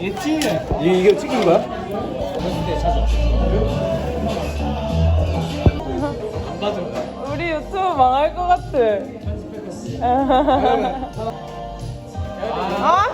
있지. 이 이거 찍힌 거야? 안 봐줘. 우리 유튜브 망할 것 같아. 아?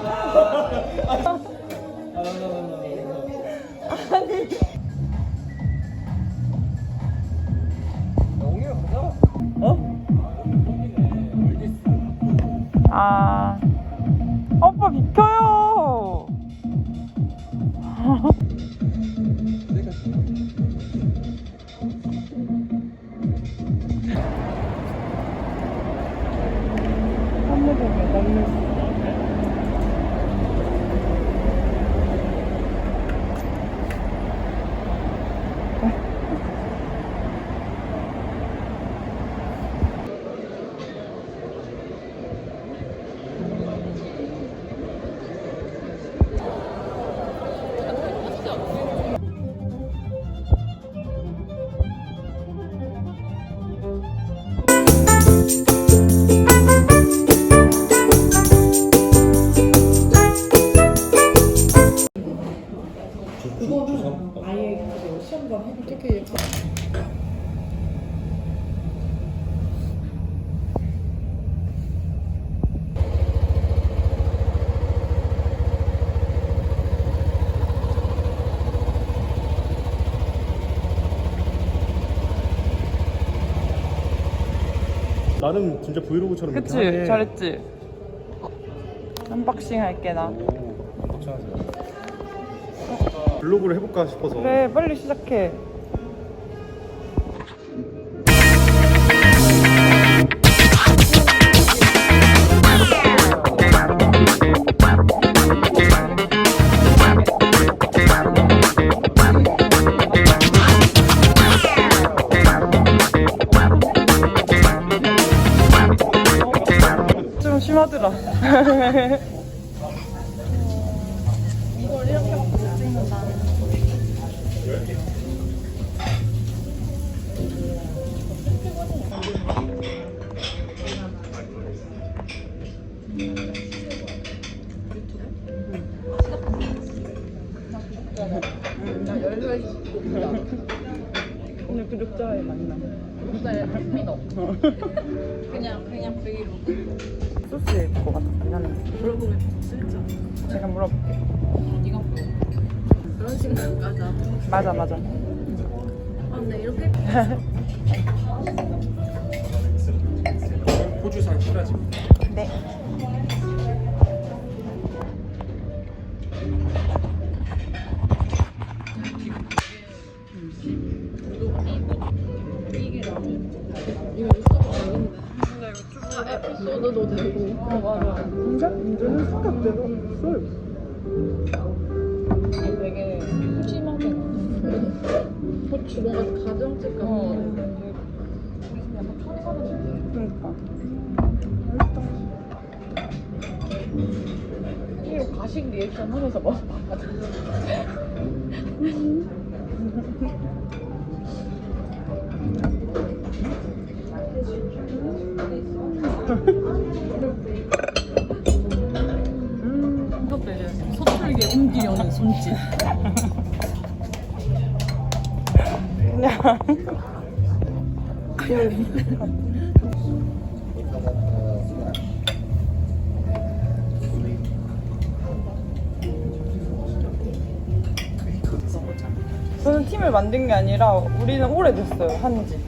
진짜 브이로그처럼 이렇게 그치? 하네. 잘했지? 언박싱 할게 나. 오, 감사하세요. 블로그를 해볼까 싶어서. 그래 빨리 시작해. 좀 심하더라. 오늘 구독자의 만남. 구독자의 민호. 그냥 그냥 브이로그. 소스일 것 같아. 나는. 물어보면 진짜. 제가 물어볼게. 네가 뭐 그런 식으로 가자. 맞아 맞아. 아 근데 이렇게 호주산 슈라지. 네. 이 아, 에피소드도 되고. 어 맞아. 진짜? 이제는 생각대로 써요. 되게 심하게 고추 뭔가 가정집 같은 어. 거. 약간 편히 사는 데 그러니까. 이거 가식 리액션 하면서 먹어봤거든. 손짓. 그냥. 저는 팀을 만든 게 아니라 우리는 오래됐어요 한지.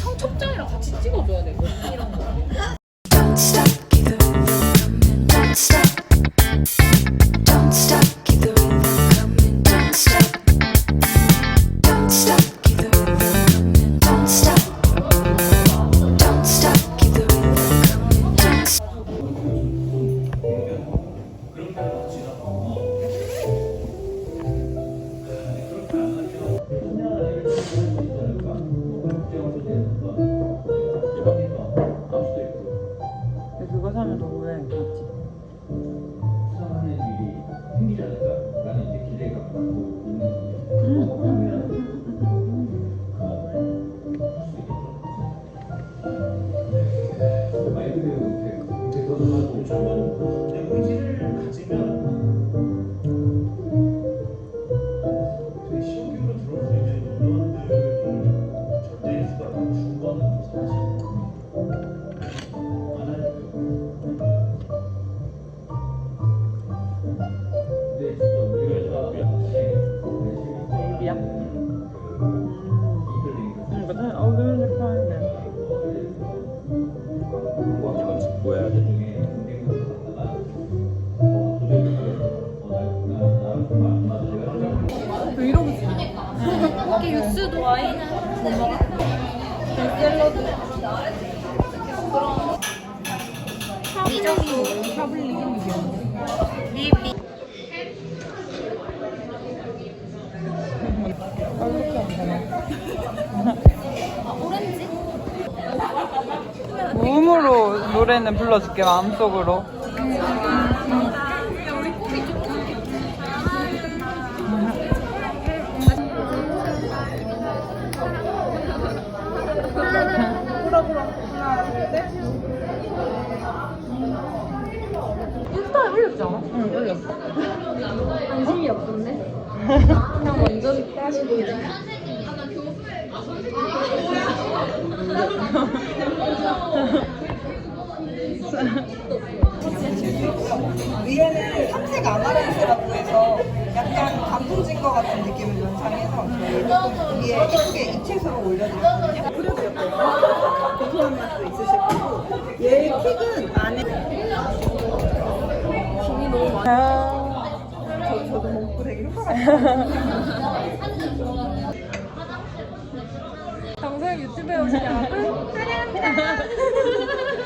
청첩장이랑 같이 찍어줘야 돼. 이런 거. 노래는 불러줄게 마음속으로 인스타에 올렸지 않아? 응 올렸어 관심이 없던데? 그냥 완전 빠지고 위에는 삼색 아마란스라고 해서 약간 단풍진 것 같은 느낌을 연상해서 저희 위에 예쁘게 이채소로 올려드렸거든요. 뿌려드렸거든요. 고소한 맛도 있으실 거고 얘 킥은 안에 저, 저도 먹고 되게 효과가 정상 유튜브에 오신 여러분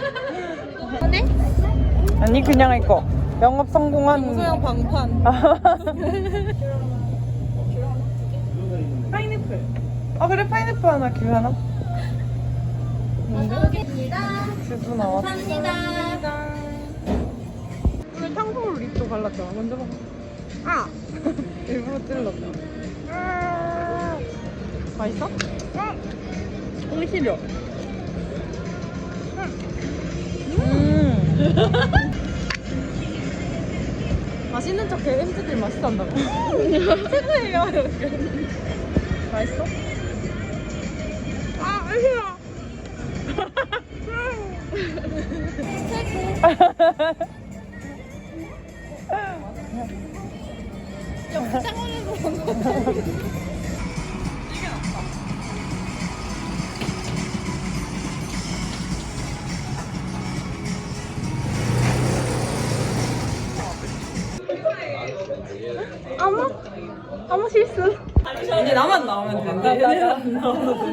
아니 그냥 이거 영업 성공한 소형 방판. 파인애플. 아 그래 파인애플 하나 귤 하나? 귤도 나왔어. 오늘 탕수육 립도 발랐잖아. 먼저 봐 아! 일부러 찔렀다. 아! 맛있어? 응. 오히려 맛있는 척해. MZ들 맛있단다고 최고예요. 이렇게 맛있어? 아 싫어 아무 이제 나만 나오면 된다. 얘네는 안 나와도 돼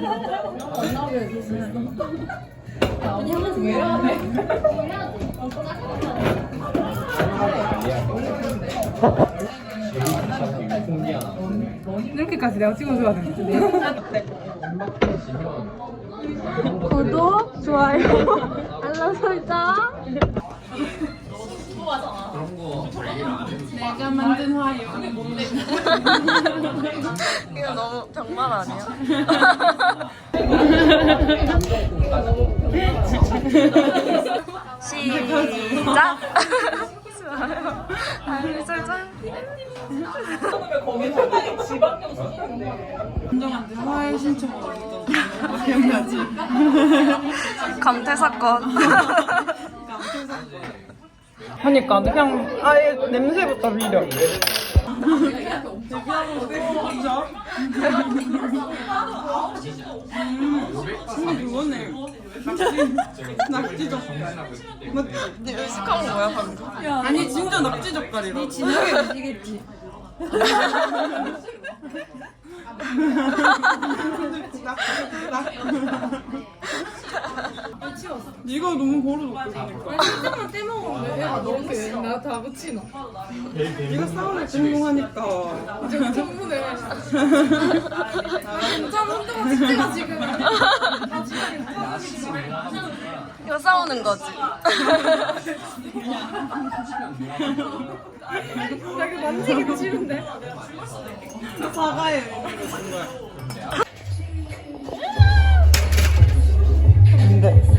이렇게까지 내가 찍어줘야 되는데 구독, 좋아요, 알람 설정 내가 만든 화요 이거 너무 정말 아니야? 시작! 좋아요. 알림 설정. 감태 사건. 하니까 그냥 아예 냄새부터 밀려. 네 의식한 거 뭐야 방금? 아니 진짜 낙지 젓갈이라 진하게 움직이겠지 네가 너무 버릇없고 살짝만 떼먹으면 돼 너무 나다 붙이나. 네가 싸움을 성공하니까. 지금 충분해. 진짜 운동화 진짜 지금. 이거 싸우는 거지. 되게 만지기 싫은데? 사과해 근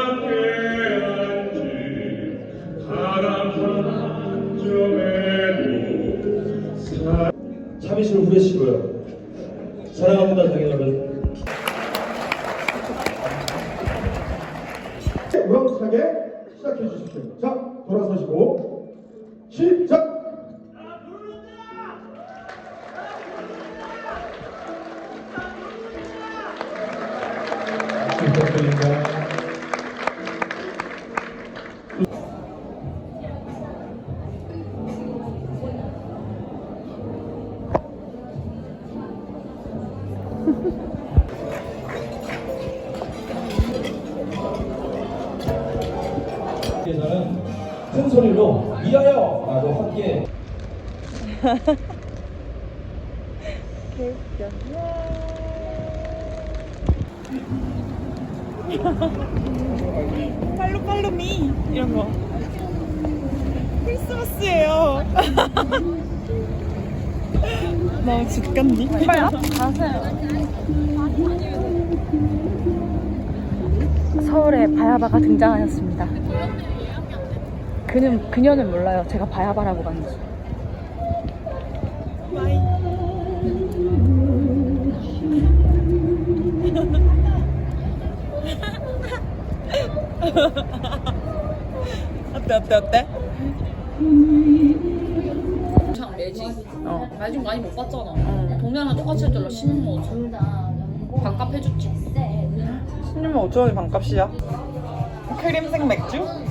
부탁드립니다. 에서는 큰 소리로 미하여! 라고 함께 팔로 팔로 미 이런 거. 크리스마스예요. 너무 죽겠니? 빨리 가세요. 서울에 바야바가 등장하였습니다. 그는 그녀는 몰라요. 제가 바야바라고 봤는지 어때 어때 어때? 그냥 매지. 어. 매진 많이 못 봤잖아. 동네랑 똑같이 해줄라 10만 5천. 반값 해줬지. 16만 5천 원이 반값이야 크림색 맥주? 어.